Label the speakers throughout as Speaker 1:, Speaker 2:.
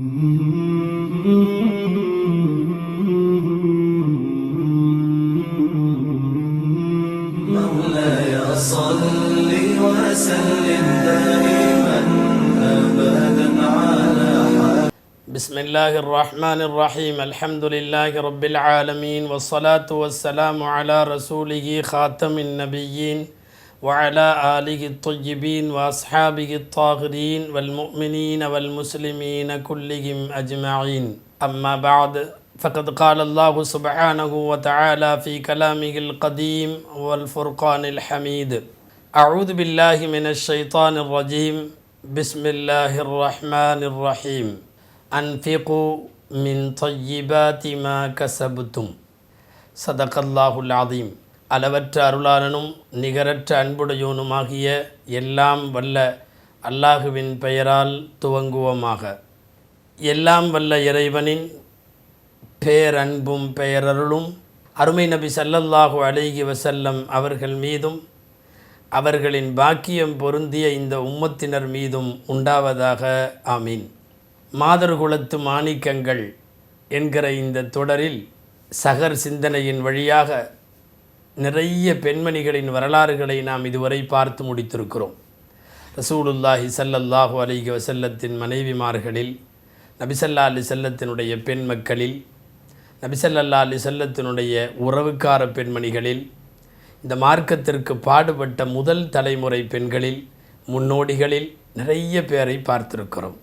Speaker 1: مولاي صل وسلم دائما ابدا على
Speaker 2: بسم الله الرحمن الرحيم. الحمد لله رب العالمين والصلاة والسلام على رسوله خاتم النبيين وعلى آله الطيبين وأصحابه الطاهرين والمؤمنين والمسلمين كلهم أجمعين. أما بعد فقد قال الله سبحانه وتعالى في كلامه القديم والفرقان الحميد أعوذ بالله من الشيطان الرجيم. بسم الله الرحمن الرحيم. أنفقوا من طيبات ما كسبتم. صدق الله العظيم. அளவற்ற அருளாளனும் நிகரற்ற அன்புடையோனுமாகிய எல்லாம் வல்ல அல்லாஹுவின் பெயரால் துவங்குவோமாக. எல்லாம் வல்ல இறைவனின் பேரன்பும் பெயரருளும் அருமை நபி சல்லல்லாஹு அலைஹி வசல்லம் அவர்கள் மீதும் அவர்களின் பாக்கியம் பொருந்திய இந்த உம்மத்தினர் மீதும் உண்டாவதாக. ஆமீன். மாதர்குலத்து மாணிக்கங்கள் என்கிற இந்த தொடரில் சகர் சிந்தனையின் வழியாக நிறைய பெண்மணிகளின் வரலாறுகளை நாம் இதுவரை பார்த்து முடித்திருக்கிறோம். ரசூலுல்லாஹி சல்லல்லாஹு அலைஹி வசல்லத்தின் மனைவிமார்களில் நபிசல்லா அலி செல்லத்தினுடைய பெண் மக்களில் நபிசல்லா அலி செல்லத்தினுடைய உறவுக்கார பெண்மணிகளில் இந்த மார்க்கத்திற்கு பாடுபட்ட முதல் தலைமுறை பெண்களில் முன்னோடிகளில் நிறைய பேரை பார்த்திருக்கிறோம்.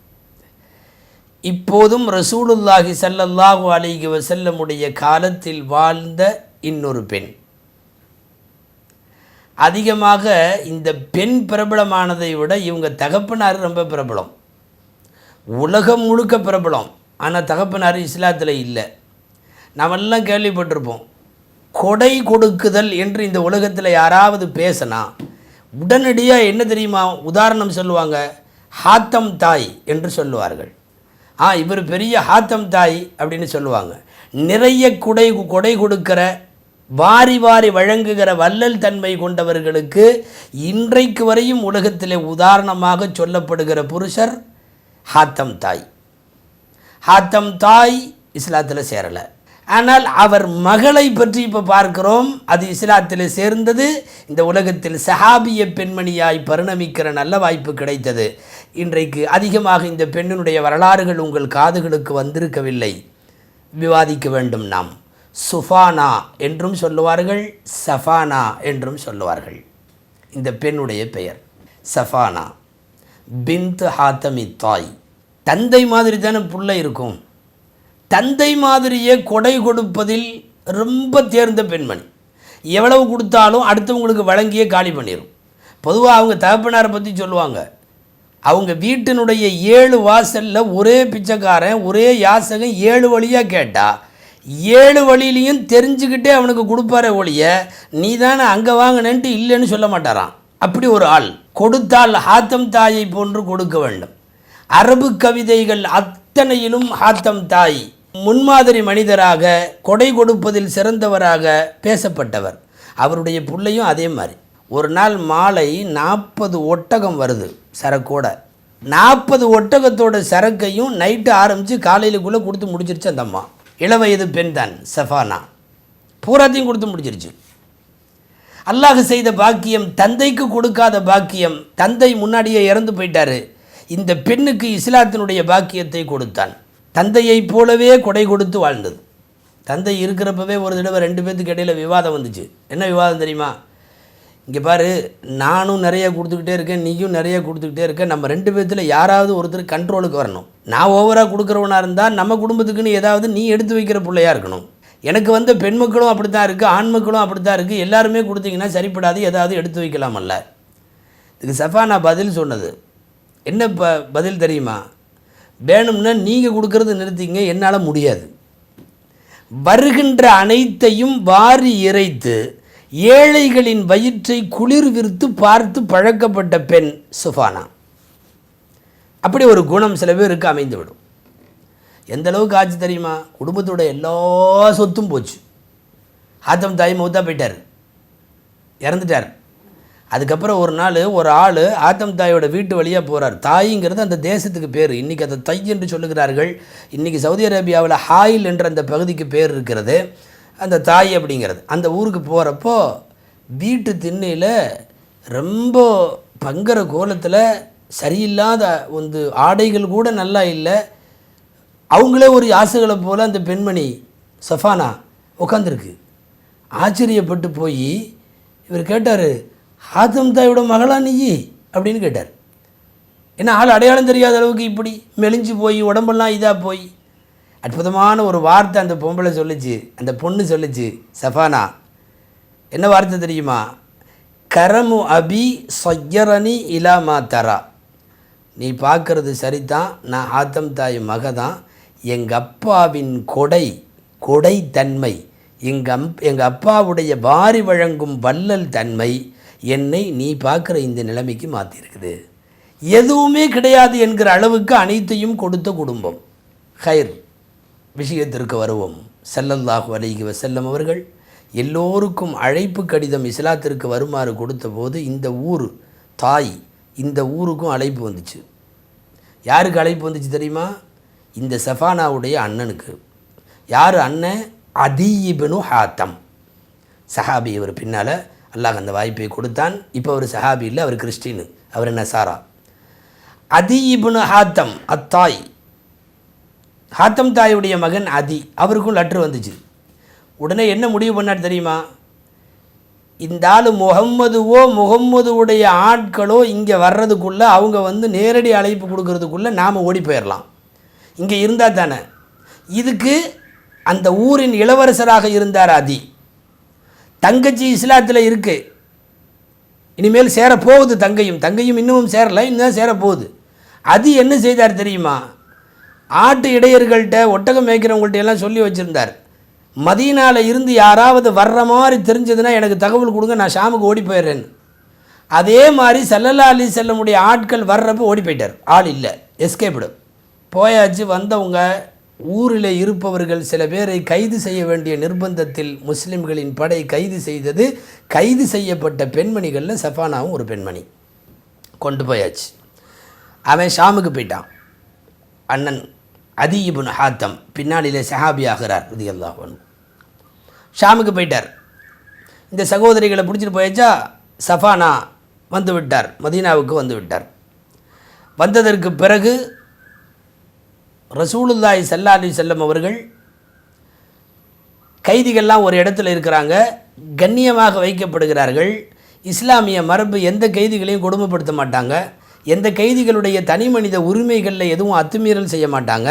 Speaker 2: இப்போதும் ரசூலுல்லாஹி சல்லல்லாஹு அலைஹி வசல்லமுடைய காலத்தில் வாழ்ந்த இன்னொரு பெண். அதிகமாக இந்த பெண் பிரபலமானதை விட இவங்க தகப்பனார் ரொம்ப பிரபலம். உலகம் முழுக்க பிரபலம். ஆனால் தகப்பனார் இஸ்லாத்தில் இல்லை. நாமெல்லாம் கேள்விப்பட்டிருப்போம். கொடை கொடுக்குதல் என்று இந்த உலகத்தில் யாராவது பேசினா உடனடியாக என்ன தெரியுமா? உதாரணம் சொல்லுவாங்க ஹாத்தம் தாய் என்று சொல்லுவார்கள். ஆ இவர் பெரிய ஹாத்தம் தாய் அப்படின்னு சொல்லுவாங்க. நிறைய குடை கொடை கொடுக்கிற வாரி வாரி வழங்குகிற வள்ளல் தன்மை கொண்டவர்களுக்கு இன்றைக்கு வரையும் உலகத்திலே உதாரணமாக சொல்லப்படுகிற புருஷர் ஹாத்தம் தாய். ஹாத்தம் தாய் இஸ்லாத்தில் சேரலை. ஆனால் அவர் மகளை பற்றி இப்போ பார்க்கிறோம். அது இஸ்லாத்தில் சேர்ந்தது. இந்த உலகத்தில் சஹாபிய பெண்மணியாய் பரிணமிக்கிற நல்ல வாய்ப்பு கிடைத்தது. இன்றைக்கு அதிகமாக இந்த பெண்ணினுடைய வரலாறுகள் உங்கள் காதுகளுக்கு வந்திருக்கவில்லை. விவாதிக்க வேண்டும் நாம். சுஃபானா என்றும் சொல்லுவார்கள் சஃபானா என்றும் சொல்லுவார்கள். இந்த பெண்ணுடைய பெயர் சஃபானா. பிந்த் ஹாத்தமி தாய். தந்தை மாதிரி தானே புள்ள இருக்கும். தந்தை மாதிரியே கொடை கொடுப்பதில் ரொம்ப தேர்ந்த பெண்மணி. எவ்வளவு கொடுத்தாலும் அடுத்தவங்களுக்கு வழங்கியே காலி பண்ணிடும் பொதுவாக அவங்க தகப்பனாரை பற்றி சொல்லுவாங்க. அவங்க வீட்டினுடைய ஏழு வாசலில் ஒரே பிச்சைக்காரன் ஒரே யாசகன் ஏழு வழியாக கேட்டால் ஏழு வழியிலையும் தெரிஞ்சுக்கிட்டே அவனுக்கு கொடுப்பாரே ஒழிய நீ தானே அங்கே வாங்கினேன்ட்டு இல்லைன்னு சொல்ல மாட்டாராம். அப்படி ஒரு ஆள் கொடுத்தால் ஹாத்தம் தாயை போன்று கொடுக்க வேண்டும். அரபு கவிதைகள் அத்தனையிலும் ஹாத்தம் தாய் முன்மாதிரி மனிதராக கொடை கொடுப்பதில் சிறந்தவராக பேசப்பட்டவர். அவருடைய பிள்ளையும் அதே மாதிரி. ஒரு நாள் மாலை நாற்பது ஒட்டகம் வருது சரக்கோட. நாற்பது ஒட்டகத்தோட சரக்கையும் நைட்டு ஆரம்பித்து காலையிலுக்குள்ளே கொடுத்து முடிச்சிருச்சு அந்த அம்மா. இளவயது பெண் தான் சஃபானா. பூராத்தையும் கொடுத்து முடிஞ்சிருச்சு. அல்லாஹ் செய்த பாக்கியம் தந்தைக்கு கொடுக்காத பாக்கியம் தந்தை முன்னாடியே இறந்து போயிட்டாரு. இந்த பெண்ணுக்கு இஸ்லாத்தினுடைய பாக்கியத்தை கொடுத்தான். தந்தையைப் போலவே கொடை கொடுத்து வாழ்ந்தது. தந்தை இருக்கிறப்பவே ஒரு தடவை ரெண்டு பேர்த்துக்கு இடையில விவாதம் வந்துச்சு. என்ன விவாதம் தெரியுமா? இங்கே பாரு நானும் நிறைய கொடுத்துக்கிட்டே இருக்கேன் நீயும் நிறைய கொடுத்துக்கிட்டே இருக்க. நம்ம ரெண்டு பேர்த்தில் யாராவது ஒருத்தர் கண்ட்ரோலுக்கு வரணும். நான் ஓவராக கொடுக்குறவனாக இருந்தால் நம்ம குடும்பத்துக்குன்னு ஏதாவது நீ எடுத்து வைக்கிற பிள்ளையாக இருக்கணும். எனக்கு வந்து பெண் மக்களும் அப்படி தான் இருக்குது ஆண் மக்களும் அப்படி தான் இருக்குது எல்லாருமே கொடுத்தீங்கன்னா சரிப்படாது ஏதாவது எடுத்து வைக்கலாமல்ல. இதுக்கு சஃபா நான் பதில் சொன்னது. என்ன ப பதில் தெரியுமா? வேணும்னா நீங்கள் கொடுக்கறது நிறுத்திங்க என்னால் முடியாது. வருகின்ற அனைத்தையும் வாரி இறைத்து ஏழைகளின் வயிற்றை குளிர் விரித்து பார்த்து பழக்கப்பட்ட பெண் சுஃபானா. அப்படி ஒரு குணம் சில பேருக்கு அமைந்துவிடும். எந்த அளவுக்கு ஆச்சு தெரியுமா? குடும்பத்தோட எல்லா சொத்தும் போச்சு. ஆத்தம் தாய் மௌத்தா போயிட்டார். இறந்துட்டார். அதுக்கப்புறம் ஒரு நாள் ஒரு ஆள் ஆத்தம் தாயோட வீட்டு வழியாக போகிறார் தாய்ங்கிறது அந்த தேசத்துக்கு பேர். இன்றைக்கி அதை தை என்று சொல்லுகிறார்கள். இன்றைக்கி சவுதி அரேபியாவில் ஹாயில் என்ற அந்த பகுதிக்கு பேர் இருக்கிறது. அந்த தாய் அப்படிங்கிறது. அந்த ஊருக்கு போகிறப்போ வீட்டு திண்ணையில் ரொம்ப பங்குற கோலத்தில் சரியில்லாத வந்து ஆடைகள் கூட நல்லா இல்லை. அவங்களே ஒரு யாசுகளை போல் அந்த பெண்மணி சஃபானா உட்காந்துருக்கு ஆச்சரியப்பட்டு போய் இவர் கேட்டார் ஹாத்தம் தாயோட மகளா நீ அப்படின்னு கேட்டார். ஏன்னா ஆள் அடையாளம் தெரியாத அளவுக்கு இப்படி மெலிஞ்சு போய் உடம்பெல்லாம் இதாக போய். அற்புதமான ஒரு வார்த்தை அந்த பொம்பளை சொல்லிச்சு அந்த பொண்ணு சொல்லிச்சு சஃபானா. என்ன வார்த்தை தெரியுமா? கரமு அபி சொய்யரணி இலாமா தரா. நீ பார்க்கறது சரிதான் நான் ஆத்தம் தாய் மக தான் எங்கள் அப்பாவின் கொடை கொடை தன்மை. எங்கள் அம் எங்கள் அப்பாவுடைய வாரி வழங்கும் வல்லல் தன்மை என்னை நீ பார்க்குற இந்த நிலைமைக்கு மாற்றிருக்குது எதுவுமே கிடையாது என்கிற அளவுக்கு அனைத்தையும் கொடுத்த குடும்பம். ஹைர். விஷயத்திற்கு வருவோம். செல்லல்லாஹு அலைகி வசல்லம் அவர்கள் எல்லோருக்கும் அழைப்பு கடிதம் இஸ்லாத்திற்கு வருமாறு கொடுத்தபோது இந்த ஊர் தாய் இந்த ஊருக்கும் அழைப்பு வந்துச்சு. யாருக்கு அழைப்பு வந்துச்சு தெரியுமா? இந்த சஃபானாவுடைய அண்ணனுக்கு. யார் அண்ணன்? அதீபனு ஹாத்தம். சஹாபி இவர் பின்னால் அல்லாஹ் அந்த வாய்ப்பை கொடுத்தான். இப்போ அவர் சஹாபி இல்லை அவர் கிறிஸ்டின் அவர் நசாரா. அதீபனு ஹாத்தம் அத்தாய் ஹாத்தம் தாயுடைய மகன் அதி அவருக்கும் லெட்ரு வந்துச்சு. உடனே என்ன முடிவு பண்ணார் தெரியுமா? இந்த ஆள் முகம்மதுவோ முகம்மதுவுடைய ஆட்களோ இங்கே வர்றதுக்குள்ளே அவங்க வந்து நேரடி அழைப்பு கொடுக்கறதுக்குள்ளே நாம் ஓடி போயிடலாம் இங்கே இருந்தால் தானே. இதுக்கு அந்த ஊரின் இளவரசராக இருந்தார் அதி. தங்கச்சி இஸ்லாத்தில் இருக்குது இனிமேல் சேரப்போகுது தங்கையும். தங்கையும் இன்னமும் சேரலை இன்னும் சேரப்போகுது. அது என்ன செய்தார் தெரியுமா? ஆட்டு இடையர்கள்ட்ட ஒட்டகம் மேய்க்கிறவங்கள்ட்ட எல்லாம் சொல்லி வச்சுருந்தார். மதியனால் இருந்து யாராவது வர்ற மாதிரி தெரிஞ்சதுன்னா எனக்கு தகவல் கொடுங்க நான் ஷாமுக்கு ஓடி போயிடுறேன்னு. அதே மாதிரி சல்லல்லா அலி செல்லமுடைய ஆட்கள் வர்றப்போ ஓடி போயிட்டார். ஆள் இல்லை எஸ்கேப்டு போயாச்சு வந்தவங்க ஊரில் இருப்பவர்கள் சில பேரை கைது செய்ய வேண்டிய நிர்பந்தத்தில் முஸ்லிம்களின் படை கைது செய்தது கைது செய்யப்பட்ட பெண்மணிகளில் சஃபானாவும் ஒரு பெண்மணி. கொண்டு போயாச்சு. அவன் ஷாமுக்கு போயிட்டான். அண்ணன் அதி இபுன் ஹாத்தம் பின்னாளிலே சஹாபி ஆகிறார் இது அல்லாஹ் ஷாமுக்கு போயிட்டார். இந்த சகோதரிகளை பிடிச்சிட்டு போயாச்சா? சஃபானா வந்து விட்டார் மதீனாவுக்கு வந்து விட்டார். வந்ததற்கு பிறகு ரசூலுல்லாய் ஸல்லல்லாஹு அலைஹி செல்லம் அவர்கள் கைதிகள்லாம் ஒரு இடத்துல இருக்கிறாங்க கண்ணியமாக வைக்கப்படுகிறார்கள் இஸ்லாமிய மரபு எந்த கைதிகளையும் கொடுமைப்படுத்த மாட்டாங்க. எந்த கைதிகளுடைய தனி மனித உரிமைகளில் எதுவும் அத்துமீறல் செய்ய மாட்டாங்க.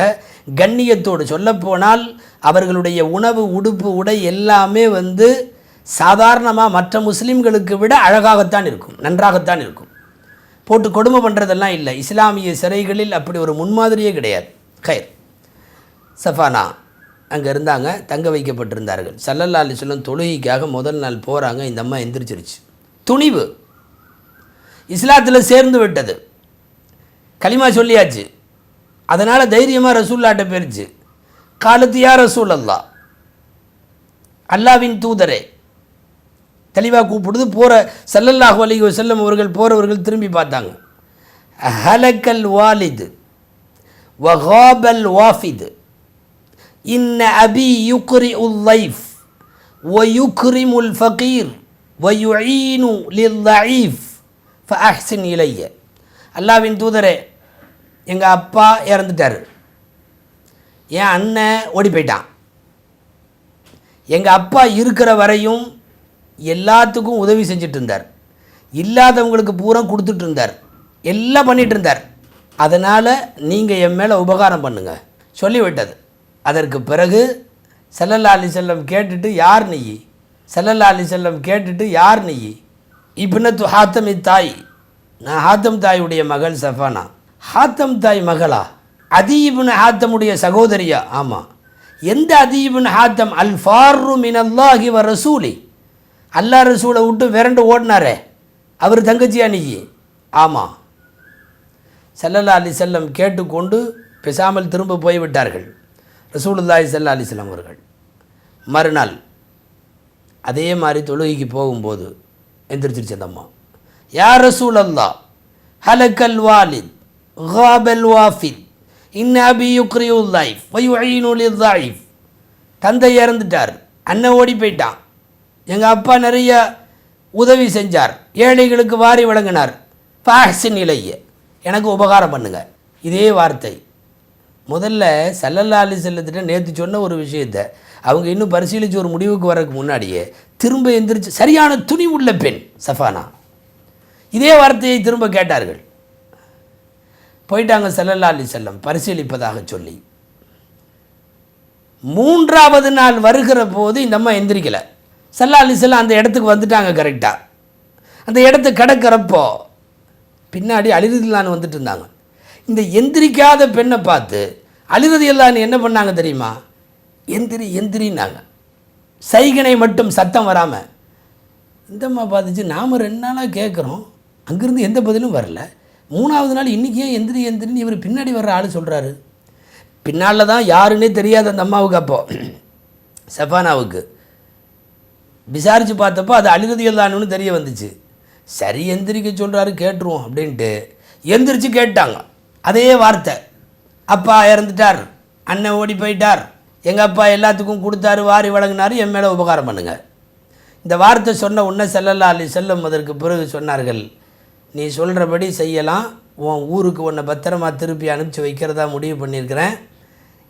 Speaker 2: கண்ணியத்தோடு சொல்லப்போனால் அவர்களுடைய உணவு உடுப்பு உடை எல்லாமே வந்து சாதாரணமாக மற்ற முஸ்லீம்களுக்கு விட அழகாகத்தான் இருக்கும் நன்றாகத்தான் இருக்கும். போட்டு கொடுமை பண்ணுறதெல்லாம் இல்லை. இஸ்லாமிய சிறைகளில் அப்படி ஒரு முன்மாதிரியே கிடையாது. கயர். சஃபானா அங்கே இருந்தாங்க தங்க வைக்கப்பட்டிருந்தார்கள். சல்லல்லா அலிஸ்லம் தொழுகைக்காக முதல் நாள் போகிறாங்க இந்த அம்மா எந்திரிச்சிருச்சு. துணிவு. இஸ்லாத்தில் சேர்ந்து விட்டது. களிமா சொல்லியாச்சு அதனால் தைரியமாக ரசூல்லாட்ட போயிருச்சு காலத்து யா ரசூல் அல்லா அல்லாவின் தூதரே தெளிவாக கூப்பிடுது போகிற சல்லல்லாஹு அலைஹி வஸல்லம் அவர்கள் போகிறவர்கள் திரும்பி பார்த்தாங்க ஹலக்கல் வாலிது வகாபல் வாஃபிது இன்ன அபி யுக்ரி உல் லைஃப் ويكرم الفقير ويعين للضعيف فأحسن إلي அல்லாவின் தூதரே எங்கள் அப்பா இறந்துட்டார். என் அண்ணன் ஓடி போயிட்டான். எங்கள் அப்பா இருக்கிற வரையும் எல்லாத்துக்கும் உதவி செஞ்சுட்டு இருந்தார். இல்லாதவங்களுக்கு பூரா கொடுத்துட்டு இருந்தார். எல்லாம் பண்ணிகிட்டு இருந்தார். அதனால் நீங்கள் என் மேலே உபகாரம் பண்ணுங்கள் சொல்லிவிட்டது. அதற்கு பிறகு செல்லல்லா அலி செல்லம் கேட்டுட்டு யார் நெய்யி செல்லல்லா அலி செல்லம் கேட்டுட்டு யார் நெய்யி இப்னத்து ஹாத்தமி தாய் நான் ஹாத்தம் தாயுடைய மகள் சஃபானா. ஹாத்தம் தாய் மகளா? அதீபின் ஹாத்தமுடைய சகோதரியா? ஆமாம் எந்த அதீபின் ஹாத்தம்? அல் ஃபாரு மினல்லாஹி வ ரசூலி. அல்லா ரசூலை விட்டு விரண்டு ஓடினாரே. அவர் தங்கச்சியா நீ ஆமாம் சல்லல்லா அலி செல்லம் கேட்டுக்கொண்டு பேசாமல் திரும்ப போய்விட்டார்கள். ரசூலுல்லாஹி சல்லா செல்லம் அவர்கள். மறுநாள் அதே மாதிரி தொழுகைக்கு போகும்போது எந்திரிச்சிருச்சு அந்த அம்மா. யா ரசூல் அல்லா ஹலக்கல் வாலித் ஹாபல் வாஃபித் இன்னாபி யுக்ரியுல் லைஃப் வயுழினுலில் லைஃப் தந்தை இறந்துட்டார் அண்ணன் ஓடி போயிட்டான் எங்கள் அப்பா நிறைய உதவி செஞ்சார் ஏழைகளுக்கு வாரி வழங்கினார் ஃபேஷன் இலைய எனக்கு உபகாரம் பண்ணுங்க இதே வார்த்தை முதல்ல சல்லல்லா அலி செல்லத்திட்ட நேற்று சொன்ன ஒரு விஷயத்த அவங்க இன்னும் பரிசீலித்து ஒரு முடிவுக்கு வரக்கு முன்னாடியே திரும்ப எந்திரிச்சு சரியான துணி உள்ள பெண் சஃபானா இதே வார்த்தையை திரும்ப கேட்டார்கள். போயிட்டாங்க செல்லல்லா அலி செல்லம் பரிசீலிப்பதாக சொல்லி. மூன்றாவது நாள் வருகிற போது இந்த அம்மா எந்திரிக்கலை. செல்லா அலி செல்லம் அந்த இடத்துக்கு வந்துட்டாங்க கரெக்டாக அந்த இடத்து கிடக்கிறப்போ பின்னாடி அலிரதில்லான்னு வந்துட்டு இருந்தாங்க. இந்த எந்திரிக்காத பெண்ணை பார்த்து அலிரதில்லான்னு என்ன பண்ணாங்க தெரியுமா? எந்திரி எந்திரின்னாங்க. சைகனை மட்டும் சத்தம் வராமல் இந்தம்மா பார்த்துச்சு நாம் ரெண்டு நாளாக கேட்குறோம் அங்கேருந்து எந்த பதிலும் வரல. மூணாவது நாள் இன்றைக்கி ஏன் எந்திரி எந்திரின்னு இவர் பின்னாடி வர்ற ஆள் சொல்கிறாரு பின்னால் தான் யாருன்னே தெரியாது அந்த அம்மாவுக்கு அப்போது செஃபானாவுக்கு. விசாரித்து பார்த்தப்போ அது அழுகதியல்தானுன்னு தெரிய வந்துச்சு. சரி எந்திரிக்க சொல்கிறாரு கேட்டுருவோம் அப்படின்ட்டு. எந்திரிச்சு கேட்டாங்க. அதே வார்த்தை. அப்பா இறந்துட்டார். அண்ணன் ஓடி போயிட்டார். எங்கள் அப்பா எல்லாத்துக்கும் கொடுத்தாரு வாரி வழங்கினாரு என் மேலே உபகாரம் பண்ணுங்கள் இந்த வார்த்தை சொன்ன உன்ன செல்லல்லா அலி செல்லும் அதற்கு பிறகு சொன்னார்கள். நீ சொல்கிறபடி செய்யலாம். உன் ஊருக்கு உன்னை பத்திரமா திருப்பி அனுப்பிச்சி வைக்கிறதா முடிவு பண்ணியிருக்கிறேன்.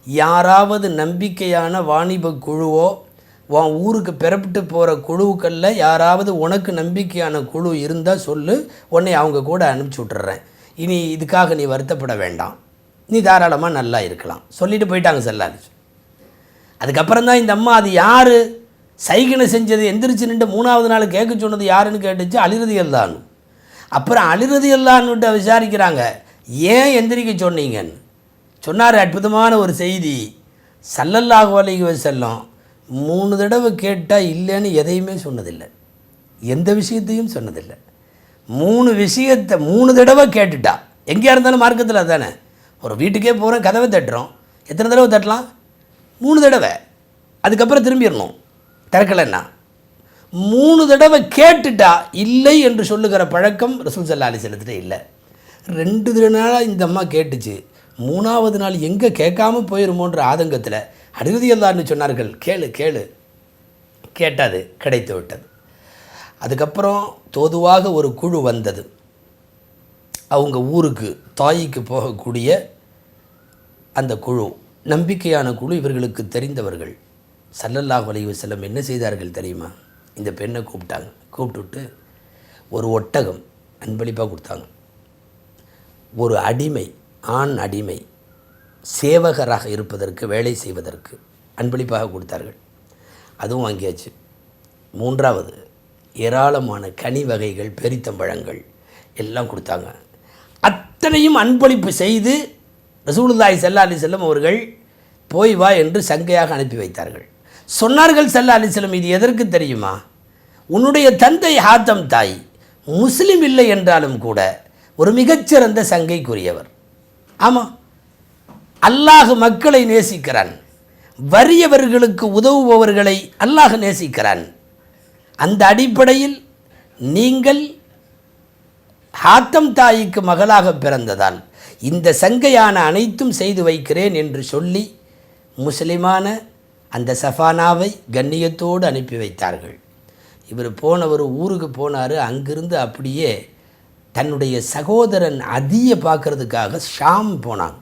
Speaker 2: யாராவது நம்பிக்கையான வாணிப குழுவோ உன் ஊருக்கு பிறப்பிட்டு போகிற குழுக்களில் யாராவது உனக்கு நம்பிக்கையான குழு இருந்தால் சொல்லு. உன்னை அவங்க கூட அனுப்பிச்சி விட்டுறேன். இனி இதுக்காக நீ வருத்தப்பட வேண்டாம். நீ தாராளமாக நல்லா இருக்கலாம். சொல்லிட்டு போயிட்டாங்க செல்லாது அதுக்கப்புறம் தான் இந்த அம்மா அது யார்? சைகனை செஞ்சது எந்திரிச்சு நின்று மூணாவது நாள் கேட்க சொன்னது யாருன்னு கேட்டுச்சு? அலிரதிகள் தான். அப்புறம் அழுறது எல்லான்னுட்டு விசாரிக்கிறாங்க. ஏன் எந்திரிக்க சொன்னீங்கன்னு? சொன்னார் அற்புதமான ஒரு செய்தி. சல்லல்லாஹு அலைஹி வஸல்லம் மூணு தடவை கேட்டால் இல்லைன்னு எதையுமே சொன்னதில்லை. எந்த விஷயத்தையும் சொன்னதில்லை. மூணு விஷயத்தை மூணு தடவை கேட்டுட்டா. எங்கேயா இருந்தாலும் மார்க்கத்தில் தானே ஒரு வீட்டுக்கே போகிறோம் கதவை தட்டுறோம். எத்தனை தடவை தட்டலாம்? மூணு தடவை. அதுக்கப்புறம் திரும்பிடணும். திறக்கலைன்னா. மூணு தடவை கேட்டுட்டா இல்லை என்று சொல்லுகிற பழக்கம் ரசூல் சல்லா அலிசல்லத்திட்ட இல்லை. ரெண்டு தின நாளாக இந்த அம்மா கேட்டுச்சு. மூணாவது நாள் எங்கே கேட்காம போயிருமோன்ற ஆதங்கத்தில் அழுதி சொன்னார்கள் கேளு கேளு. கேட்டாது கிடைத்து விட்டது. அதுக்கப்புறம் தோதுவாக ஒரு குழு வந்தது. அவங்க ஊருக்கு தாய்க்கு போகக்கூடிய அந்த குழு நம்பிக்கையான குழு இவர்களுக்கு தெரிந்தவர்கள். சல்லல்லாஹ் அலைஹி செல்லம் என்ன செய்தார்கள் தெரியுமா? இந்த பெண்ணை கூப்பிட்டாங்க. கூப்பிட்டுட்டு ஒரு ஒட்டகம் அன்பளிப்பாக கொடுத்தாங்க. ஒரு அடிமை ஆண் அடிமை சேவகராக இருப்பதற்கு வேலை செய்வதற்கு அன்பளிப்பாக கொடுத்தார்கள். அதுவும் வாங்கியாச்சு. மூன்றாவது ஏராளமான கனி வகைகள் பெரித்தம்பழங்கள் எல்லாம் கொடுத்தாங்க. அத்தனையும் அன்பளிப்பு செய்து ரசூலுல்லாய் செல்லா அலி செல்லம் அவர்கள் போய் வா என்று சங்கையாக அனுப்பி வைத்தார்கள். சொன்னார்கள் சல்லா அலிஸ்லம் இது எதற்கு தெரியுமா? உன்னுடைய தந்தை ஹாத்தம் தாய் முஸ்லீம் இல்லை என்றாலும் கூட ஒரு மிகச்சிறந்த சங்கைக்குரியவர். ஆமாம் அல்லாஹ் மக்களை நேசிக்கிறான். வறியவர்களுக்கு உதவுபவர்களை அல்லாஹ் நேசிக்கிறான். அந்த அடிப்படையில் நீங்கள் ஹாத்தம் தாய்க்கு மகளாக பிறந்ததால் இந்த சங்கையான அனைத்தும் செய்து வைக்கிறேன் என்று சொல்லி முஸ்லிமான அந்த சஃபானாவை கண்ணியத்தோடு அனுப்பி வைத்தார்கள். இவர் போனவர் ஊருக்கு போனார் அங்கிருந்து அப்படியே தன்னுடைய சகோதரன் அதிய பார்க்கறதுக்காக ஷாம் போனாங்க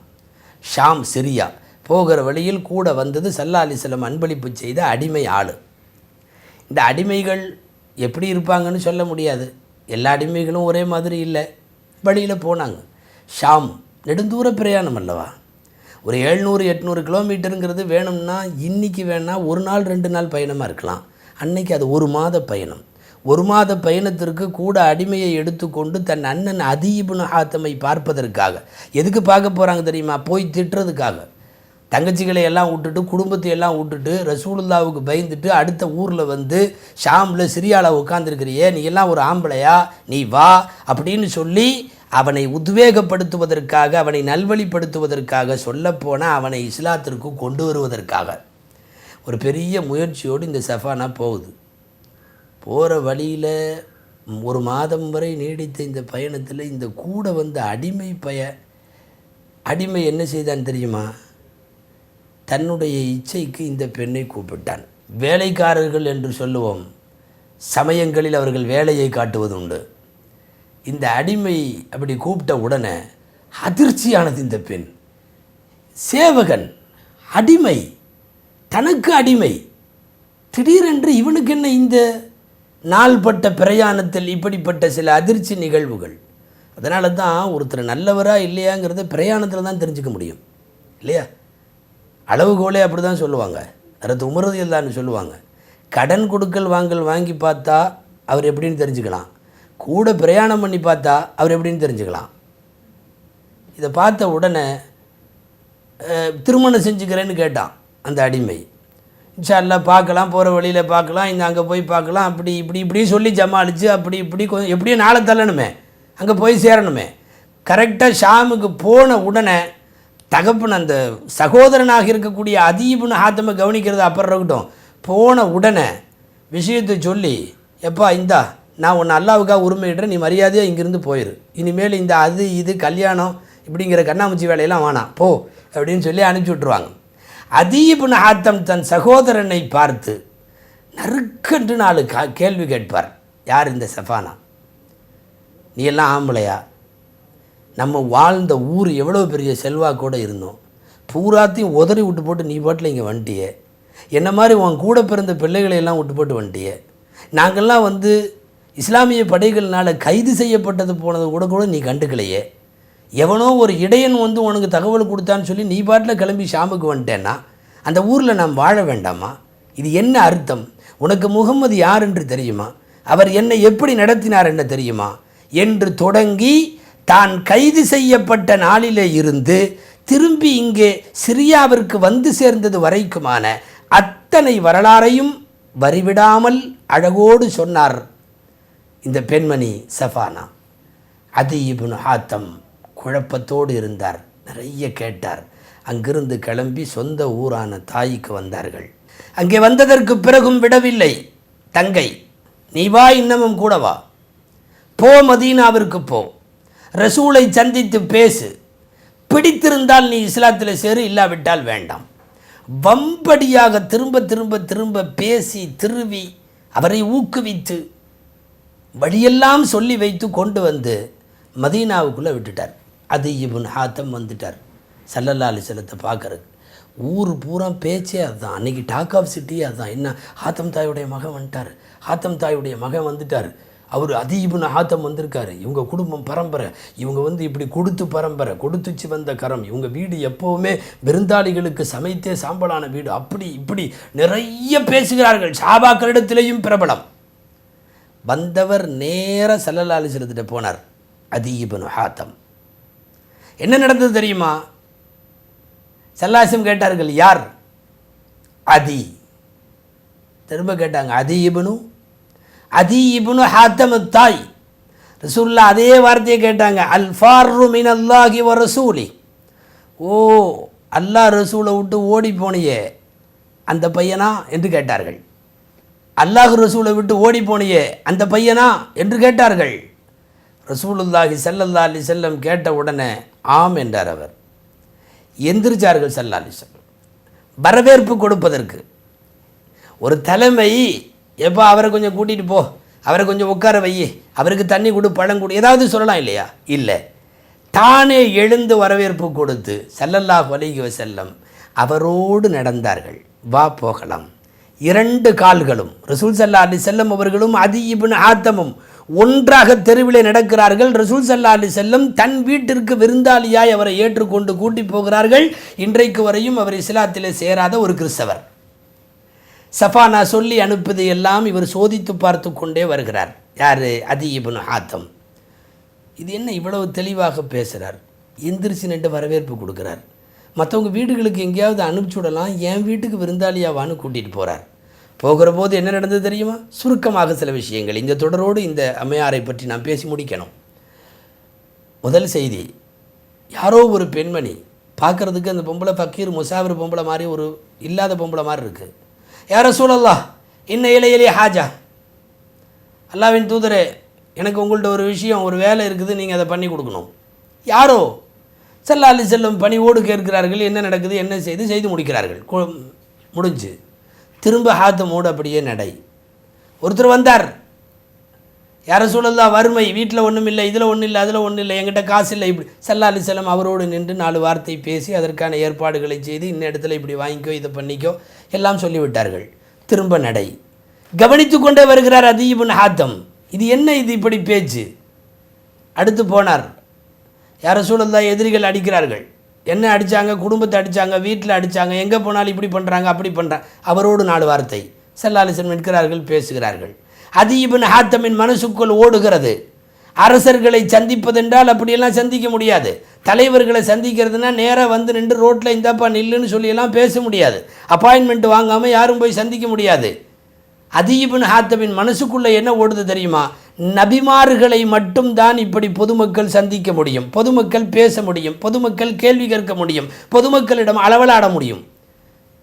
Speaker 2: ஷாம் சிரியா. போகிற வழியில் கூட வந்தது சல்லா அலிஸ்லம் அன்பளிப்பு செய்த அடிமை ஆள். இந்த அடிமைகள் எப்படி இருப்பாங்கன்னு சொல்ல முடியாது. எல்லா அடிமைகளும் ஒரே மாதிரி இல்லை. வழியில் போனாங்க. ஷாம் நெடுந்தூர பிரயாணம் அல்லவா? ஒரு எழுநூறு எட்நூறு கிலோமீட்டருங்கிறது வேணும்னா இன்றைக்கி வேணால் ஒரு நாள் ரெண்டு நாள் பயணமாக இருக்கலாம். அன்னைக்கு அது ஒரு மாத பயணம். ஒரு மாத பயணத்திற்கு கூட அடிமையை எடுத்துக்கொண்டு தன் அண்ணன் அதீபுன் ஆத்தமை பார்ப்பதற்காக எதுக்கு பார்க்க போகிறாங்க தெரியுமா? போய் திட்டுறதுக்காக. தங்கச்சிகளை எல்லாம் விட்டுட்டு குடும்பத்தை எல்லாம் விட்டுட்டு ரசூலுல்லாவுக்கு பயந்துட்டு அடுத்த ஊரில் வந்து ஷாமில் சிரியாவில் உட்காந்துருக்கிறியே நீ எல்லாம் ஒரு ஆம்பளையா? நீ வா அப்படின்னு சொல்லி அவனை உத்வேகப்படுத்துவதற்காக அவனை நல்வழிப்படுத்துவதற்காக சொல்லப்போனால் அவனை இஸ்லாத்திற்கு கொண்டு வருவதற்காக. ஒரு பெரிய முயற்சியோடு இந்த சஃபானா போகுது. போகிற வழியில் ஒரு மாதம் வரை நீடித்த இந்த பயணத்தில் இந்த கூட வந்த அடிமை பய அடிமை என்ன செய்தான் தெரியுமா? தன்னுடைய இச்சைக்கு இந்த பெண்ணை கூப்பிட்டான். வேலைக்காரர்கள் என்று சொல்லுவோம். சமயங்களில் அவர்கள் வேலையை காட்டுவது உண்டு இந்த அடிமை அப்படி கூப்பிட்ட உடனே அதிர்ச்சியானது இந்த பெண். சேவகன் அடிமை தனக்கு அடிமை. திடீரென்று இவனுக்கு என்ன இந்த நாள்பட்ட பிரயாணத்தில் இப்படிப்பட்ட சில அதிர்ச்சி நிகழ்வுகள்? அதனால தான் ஒருத்தர் நல்லவரா இல்லையாங்கிறத பிரயாணத்தில் தான் தெரிஞ்சுக்க முடியும். இல்லையா? அளவுகோலே அப்படி தான் சொல்லுவாங்க. அடுத்து உமரதியில் தான் சொல்லுவாங்க. கடன் கொடுக்கல் வாங்கல் வாங்கி பார்த்தா அவர் எப்படின்னு தெரிஞ்சுக்கலாம். கூட பிரயாணம் பண்ணி பார்த்தா அவர் எப்படின்னு தெரிஞ்சுக்கலாம். இதை பார்த்த உடனே திருமணம் செஞ்சுக்கிறேன்னு கேட்டான் அந்த அடிமை. இன்ஷால்லா பார்க்கலாம் போகிற வழியில் பார்க்கலாம் இந்த அங்கே போய் பார்க்கலாம் அப்படி இப்படி இப்படி சொல்லி ஜமாளிச்சு அப்படி இப்படி கொஞ்சம் எப்படியும் நாளை தள்ளணுமே அங்கே போய் சேரணுமே. கரெக்டாக ஷாமுக்கு போன உடனே தகப்பன் அந்த சகோதரனாக இருக்கக்கூடிய அதீபுன்னு ஆத்தமை கவனிக்கிறது அப்புறம் இருக்கட்டும். போன உடனே விஷயத்தை சொல்லி எப்பா இந்தா நான் உன்னை அல்லாவுக்காக உரிமையிடுறேன் நீ மரியாதையாக இங்கேருந்து போயிரு. இனிமேல் இந்த அது இது கல்யாணம் இப்படிங்கிற கண்ணாமூச்சி வேலையெல்லாம் வேணாம். போ அப்படின்னு சொல்லி அனுப்பிச்சி விட்ருவாங்க அதீபுன் ஆத்தம் தன் சகோதரனை பார்த்து நறுக்கன்று நாலு கா கேள்வி கேட்பார். யார் இந்த சஃபானா? நீ எல்லாம் ஆம்பளையா? நம்ம வாழ்ந்த ஊர் எவ்வளோ பெரிய செல்வாக்கோடு இருந்தோம். பூராத்தையும் உதறி விட்டு போட்டு நீ பாட்டில் இங்கே வந்துட்டியே. என்ன மாதிரி உன் கூட பிறந்த பிள்ளைகளை எல்லாம் விட்டு போட்டு வந்துட்டியே. நாங்கள்லாம் வந்து இஸ்லாமிய படைகள்னால் கைது செய்யப்பட்டது போனது கூட கூட நீ கண்டுக்கலையே. எவனோ ஒரு இடையன் வந்து உனக்கு தகவல் கொடுத்தான்னு சொல்லி நீ பாட்டில் கிளம்பி ஷாமுக்கு வந்துட்டேன்னா அந்த ஊரில் நாம் வாழ வேண்டாமா? இது என்ன அர்த்தம்? உனக்கு முகம்மது யார் என்று தெரியுமா? அவர் என்னை எப்படி நடத்தினார் என்ன தெரியுமா? என்று தொடங்கி தான் கைது செய்யப்பட்ட நாளிலே இருந்து திரும்பி இங்கே சிரியாவிற்கு வந்து சேர்ந்தது வரைக்குமான அத்தனை வரலாறையும் வரிவிடாமல் அழகோடு சொன்னார். இந்த பெண்மணி சஃபானா. அது இபுன் ஹாத்தம் குழப்பத்தோடு இருந்தார். நிறைய கேட்டார். அங்கிருந்து கிளம்பி சொந்த ஊரான தாய்க்கு வந்தார்கள். அங்கே வந்ததற்கு பிறகும் விடவில்லை. தங்கை நீ வா இன்னமும் கூட வா. போ மதீனாவிற்கு போ. ரசூலை சந்தித்து பேசு. பிடித்திருந்தால் நீ இஸ்லாத்தில் சேரு இல்லாவிட்டால் வேண்டாம். வம்படியாக திரும்ப திரும்ப திரும்ப பேசி திருவி அவரை ஊக்குவித்து வழியெல்லாம் சொல்லி வைத்து கொண்டு வந்து மதீனாவுக்குள்ளே விட்டுட்டார். அது இவன் ஹாத்தம் வந்துட்டார். சல்லல்லா அலிசலத்தை பார்க்கறதுக்கு. ஊர் பூரா பேச்சே அதுதான். அன்றைக்கி டாக் ஆஃப் சிட்டியே அதுதான். என்ன? ஹாத்தம் தாயுடைய மகன் வந்துட்டார். ஹாத்தம் தாயுடைய மகன் வந்துட்டார். அவர் அதீபுன ஹாத்தம் வந்திருக்காரு. இவங்க குடும்பம் பரம்பரை. இவங்க வந்து இப்படி கொடுத்து பரம்பரை. கொடுத்துச்சு வந்த கரம். இவங்க வீடு எப்போவுமே விருந்தாளிகளுக்கு சமைத்தே சாம்பலான வீடு. அப்படி இப்படி நிறைய பேசுகிறார்கள். சாபாக்களிடத்திலேயும் பிரபலம். வந்தவர் நேர சல்லல்லா அலிஸ்லத்திட்ட போனார். அதீபனு ஹாத்தம். என்ன நடந்தது தெரியுமா? சல்லாசம் கேட்டார்கள் யார்? அதி. திரும்ப கேட்டாங்க அதி இபனு அதி இபனு ஹாத்தம் தாய் ரசூல்லா அதே வார்த்தையை கேட்டாங்க அல் ஃபார்ரு மின் அல்லாஹி வ ரசூலி. ஓ அல்லாஹ் ரசூலை விட்டு ஓடி போனியே அந்த பையனா? என்று கேட்டார்கள். அல்லாஹ் ரசூலை விட்டு ஓடி போனியே அந்த பையனா? என்று கேட்டார்கள். ரசூலுல்லாஹி செல்லல்லா அலி செல்லம் கேட்ட உடனே ஆம் என்றார் அவர். எந்திரிச்சார்கள் செல்லா அலி செல்லம் வரவேற்பு கொடுப்பதற்கு. ஒரு தலைமை எப்போ அவரை கொஞ்சம் கூட்டிகிட்டு போ அவரை கொஞ்சம் உட்கார வை அவருக்கு தண்ணி கொடு பழம் கொடு ஏதாவது சொல்லலாம் இல்லையா? இல்லை. தானே எழுந்து வரவேற்பு கொடுத்து செல்லல்லாஹ் அலைஹி செல்லம் அவரோடு நடந்தார்கள். வா போகலாம். இரண்டு கால்களும். ரசூல் சல்லா அலி செல்லம் அவர்களும் அதி இப்னு ஆத்தமும் ஒன்றாக தெருவிலே நடக்கிறார்கள். ரசூல் சல்லா அலி செல்லம் தன் வீட்டிற்கு விருந்தாளியாய் அவரை ஏற்றுக்கொண்டு கூட்டி போகிறார்கள். இன்றைக்கு வரையும் அவர் இஸ்லாத்திலே சேராத ஒரு கிறிஸ்தவர். சஃபானா சொல்லி அனுப்பது எல்லாம் இவர் சோதித்து பார்த்து கொண்டே வருகிறார். யார்? அதி இப்னு ஆத்தம். இது என்ன இவ்வளவு தெளிவாக பேசுகிறார் எந்திரிச்சு நின்று வரவேற்பு கொடுக்குறார். மற்றவங்க வீடுகளுக்கு எங்கேயாவது அனுப்பிச்சி விடலாம். என் வீட்டுக்கு விருந்தாளியாவான்னு கூட்டிகிட்டு போகிறார் போகிற போது என்ன நடந்தது தெரியுமா? சுருக்கமாக சில விஷயங்கள். இந்த தொடரோடு இந்த அம்மையாரை பற்றி நான் பேசி முடிக்கணும். முதல் செய்தி யாரோ ஒரு பெண்மணி பார்க்குறதுக்கு அந்த பொம்பளை ஃபக்கீர் முசாஃபிர் பொம்பளை மாதிரி ஒரு இல்லாத பொம்பளை மாதிரி இருக்குது யார சூழல்லா இன்ன இலையிலே ஹாஜா. அல்லாவின் தூதரே எனக்கு உங்கள்கிட்ட ஒரு விஷயம் ஒரு வேலை இருக்குது நீங்கள் அதை பண்ணி கொடுக்கணும். யாரோ? செல்லாலி செல்லும் பணி ஓடு கேட்கிறார்கள் என்ன நடக்குது என்ன செய்து செய்து முடிக்கிறார்கள். முடிஞ்சு. திரும்ப ஹாத்தமோடு அப்படியே நடை. ஒருத்தர் வந்தார். யார சூழல்லா வறுமை. வீட்டில் ஒன்றும் இல்லை இதில் ஒன்றும் இல்லை அதில் ஒன்றும் இல்லை எங்கிட்ட காசு இல்லை. இப்படி செல்லாலி செல்லம் அவரோடு நின்று நாலு வார்த்தை பேசி அதற்கான ஏற்பாடுகளை செய்து இந்த இடத்துல இப்படி வாங்கிக்கோ இதை பண்ணிக்கோ எல்லாம் சொல்லிவிட்டார்கள். திரும்ப நடை. கவனித்து கொண்டே வருகிறார் அதீபன் ஹாத்தம். இது என்ன இது இப்படி பேச்சு? அடுத்து போனார். யார சூழல்லா எதிரிகள் அடிக்கிறார்கள். என்ன அடித்தாங்க குடும்பத்தை அடித்தாங்க வீட்டில் அடித்தாங்க எங்கே போனாலும் இப்படி பண்ணுறாங்க அப்படி பண்ணுறாங்க அவரோடு நாலு வார்த்தை. செல்லாலிசன் நிற்கிறார்கள் பேசுகிறார்கள். அதீபன் ஹாத்தமின் மனசுக்குள் ஓடுகிறது. அரசர்களை சந்திப்பதென்றால் அப்படியெல்லாம் சந்திக்க முடியாது. தலைவர்களை சந்திக்கிறதுனா நேராக வந்து நின்று ரோட்டில் இந்தாப்பா நில்லுன்னு சொல்லியெல்லாம் பேச முடியாது. அப்பாயின்மெண்ட் வாங்காமல் யாரும் போய் சந்திக்க முடியாது. அதீபின் ஹாத்தமின் மனசுக்குள்ளே என்ன ஓடுது தெரியுமா? நபிமார்களை மட்டும்தான் இப்படி பொதுமக்கள் சந்திக்க முடியும். பொதுமக்கள் பேச முடியும். பொதுமக்கள் கேள்வி கேட்க முடியும். பொதுமக்களிடம் அளவலாட முடியும்.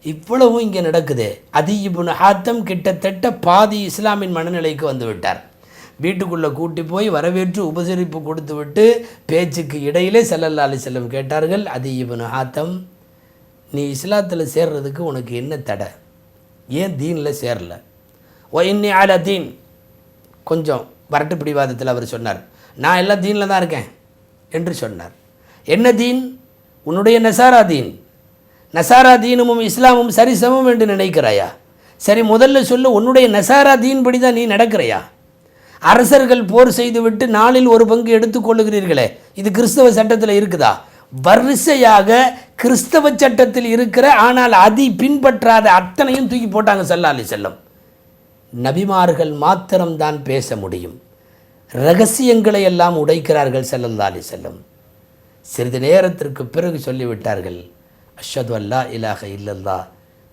Speaker 2: இவ்வளவும் இங்கே நடக்குது. அதீபுன் ஹாத்தம் கிட்டத்தட்ட பாதி இஸ்லாமின் மனநிலைக்கு வந்துவிட்டார் வீட்டுக்குள்ளே கூட்டி போய் வரவேற்று உபசரிப்பு கொடுத்து விட்டு பேச்சுக்கு இடையிலே செல்லல்லா அலி செல்லம் கேட்டார்கள் அதீபுன் ஹாத்தம் நீ இஸ்லாத்தில் சேர்றதுக்கு உனக்கு என்ன தடை? ஏன் தீனில் சேரல? ஓ இன்னி ஆல தீன். கொஞ்சம் வரட்டு பிடிவாதத்தில் அவர் சொன்னார். நான் எல்லாம் தீனில் தான் இருக்கேன் என்று சொன்னார். என்ன தீன்? உன்னுடைய நசாரா தீன். நசாரா தீனுமும் இஸ்லாமும் சரிசமம் என்று நினைக்கிறாயா? சரி முதல்ல சொல்லு உன்னுடைய நசாரா தீன்படி தான் நீ நடக்கிறையா? அரசர்கள் போர் செய்துவிட்டு நாளில் ஒரு பங்கு எடுத்துக்கொள்ளுகிறீர்களே இது கிறிஸ்தவ சட்டத்தில் இருக்குதா? வரிசையாக கிறிஸ்தவ சட்டத்தில் இருக்கிற ஆனால் அதி பின்பற்றாத அத்தனையும் தூக்கி போட்டாங்க சல்லாலி செல்லம் நபிமார்கள் மாத்திரம்தான் பேச முடியும். ரகசியங்களை எல்லாம் உடைக்கிறார்கள் ஸல்லல்லாஹு அலைஹி செல்லம் சிறிது நேரத்திற்கு பிறகு சொல்லிவிட்டார்கள் அஷது அல்லா இலாக இல்லல்லா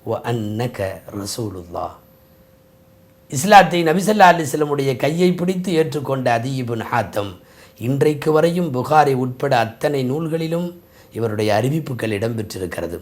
Speaker 2: வ அன்னக ரசூலுல்லா இஸ்லாத்தை நபிசல்லா அலிஸ்லமுடைய கையை பிடித்து ஏற்றுக்கொண்ட அதீபுன் ஹாத்தம் இன்றைக்கு வரையும் புகாரி உட்பட அத்தனை நூல்களிலும் இவருடைய அறிவிப்புகள் இடம்பெற்றிருக்கிறது.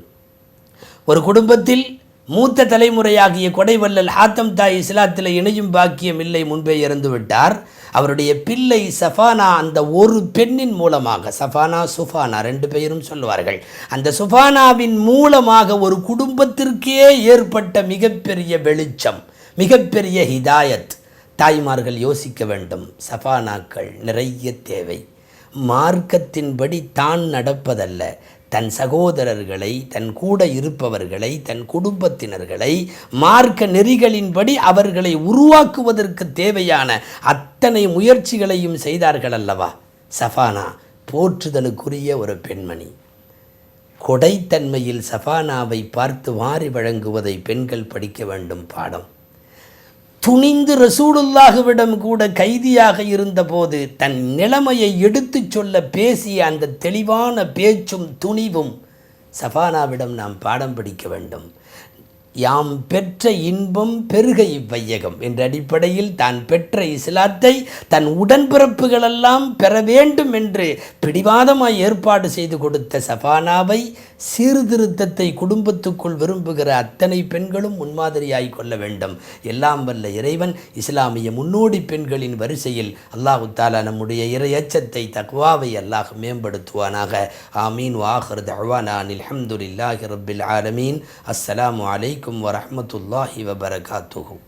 Speaker 2: ஒரு குடும்பத்தில் மூத்த தலைமுறையாகிய கொடைவல்லல் ஹாத்தம் தாய் இஸ்லாத்தில் இணையும் பாக்கியம் இல்லை முன்பே இறந்து விட்டார். அவருடைய பிள்ளை சஃபானா அந்த ஒரு பெண்ணின் மூலமாக சஃபானா சுஃபானா ரெண்டு பெயரும் சொல்லுவார்கள் அந்த சுஃபானாவின் மூலமாக ஒரு குடும்பத்திற்கே ஏற்பட்ட மிகப்பெரிய வெளிச்சம் மிகப்பெரிய ஹிதாயத். தாய்மார்கள் யோசிக்க வேண்டும் சஃபானாக்கள் நிறைய தேவை. மார்க்கத்தின்படி தான் நடப்பதல்ல தன் சகோதரர்களை தன் கூட இருப்பவர்களை தன் குடும்பத்தினர்களை மார்க்க நெறிகளின்படி அவர்களை உருவாக்குவதற்கு தேவையான அத்தனை முயற்சிகளையும் செய்தார்கள் அல்லவா? சஃபானா போற்றுதலுக்குரிய ஒரு பெண்மணி. கொடைத்தன்மையில் சஃபானாவை பார்த்து வாரி வழங்குவதை பெண்கள் படிக்க வேண்டும் பாடம். துணிந்து ரசூலுல்லாஹுவிடம் கூட கைதியாக இருந்தபோது தன் நிலைமையை எடுத்துச் சொல்ல பேசிய அந்த தெளிவான பேச்சும் துணிவும் சஃபானாவிடம் நாம் பாடம் படிக்க வேண்டும். யாம் பெற்ற இன்பம் பெருக இவ்வையகம். என்ற அடிப்படையில் தான் பெற்ற இஸ்லாத்தை தன் உடன்பிறப்புகளெல்லாம் பெற வேண்டும் என்று பிடிவாதமாய் ஏற்பாடு செய்து கொடுத்த சஃபானாவை சீர்திருத்தத்தை குடும்பத்துக்குள் விரும்புகிற அத்தனை பெண்களும் முன்மாதிரியாய் கொள்ள வேண்டும். எல்லாம் வல்ல இறைவன் இஸ்லாமிய முன்னோடி பெண்களின் வரிசையில் அல்லாஹு தாலா நம்முடைய இறையச்சத்தை தக்வாவை அல்லாஹ் மேம்படுத்துவானாக. ஆமீன். வாஹர் தவானான் அல்ஹம்துலில்லாஹி ரபில் ஆலமீன். அஸ்ஸலாமு அலைக்கும் வரமத்துல்லாஹி வபரகாத்துஹு.